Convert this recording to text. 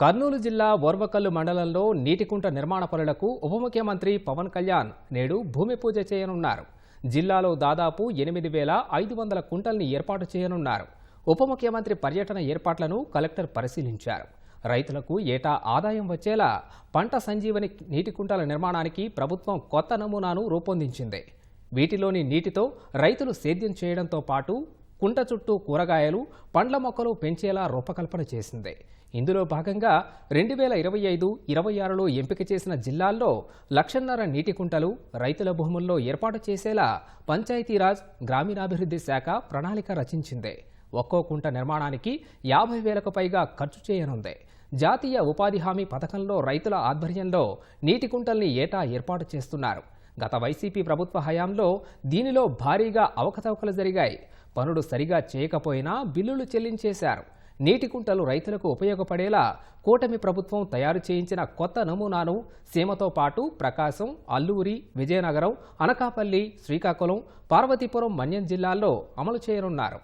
కర్నూలు జిల్లా ఓర్వకల్లు మండలంలో నీటికుంట నిర్మాణ పనులకు ఉప ముఖ్యమంత్రి పవన్ కళ్యాణ్ నేడు భూమి పూజ చేయనున్నారు. జిల్లాలో దాదాపు ఎనిమిది వేల ఐదు వందల కుంటల్ని ఏర్పాటు చేయనున్నారు. ఉప ముఖ్యమంత్రి పర్యటన ఏర్పాట్లను కలెక్టర్ పరిశీలించారు. రైతులకు ఏటా ఆదాయం వచ్చేలా పంట సంజీవని నీటి కుంటల నిర్మాణానికి ప్రభుత్వం కొత్త నమూనాను రూపొందించింది. వీటిలోని నీటితో రైతులు సేద్యం చేయడంతో పాటు కుంట చుట్టూ కూరగాయలు పండ్ల మొక్కలు పెంచేలా రూపకల్పన చేసింది. ఇందులో భాగంగా రెండు వేల ఇరవై ఐదు ఇరవై ఆరులో ఎంపిక చేసిన జిల్లాల్లో లక్షన్నర నీటి కుంటలు రైతుల భూముల్లో ఏర్పాటు చేసేలా పంచాయతీరాజ్ గ్రామీణాభివృద్ధి శాఖ ప్రణాళిక రచించింది. ఒక్కో కుంట నిర్మాణానికి యాభై వేలకు పైగా ఖర్చు చేయనుంది. జాతీయ ఉపాధి హామీ పథకంలో రైతుల ఆధ్వర్యంలో నీటి కుంటల్ని ఏటా ఏర్పాటు చేస్తున్నారు. గత వైసీపీ ప్రభుత్వ హయాంలో దీనిలో భారీగా అవకతవకలు జరిగాయి. పనులు సరిగా చేయకపోయినా బిల్లులు చెల్లించేశారు. నీటి కుంటలు రైతులకు ఉపయోగపడేలా కూటమి ప్రభుత్వం తయారు చేయించిన కొత్త నమూనాను సీమతో పాటు ప్రకాశం అల్లూరి విజయనగరం అనకాపల్లి శ్రీకాకుళం పార్వతీపురం మన్యం జిల్లాల్లో అమలు చేయనున్నారు.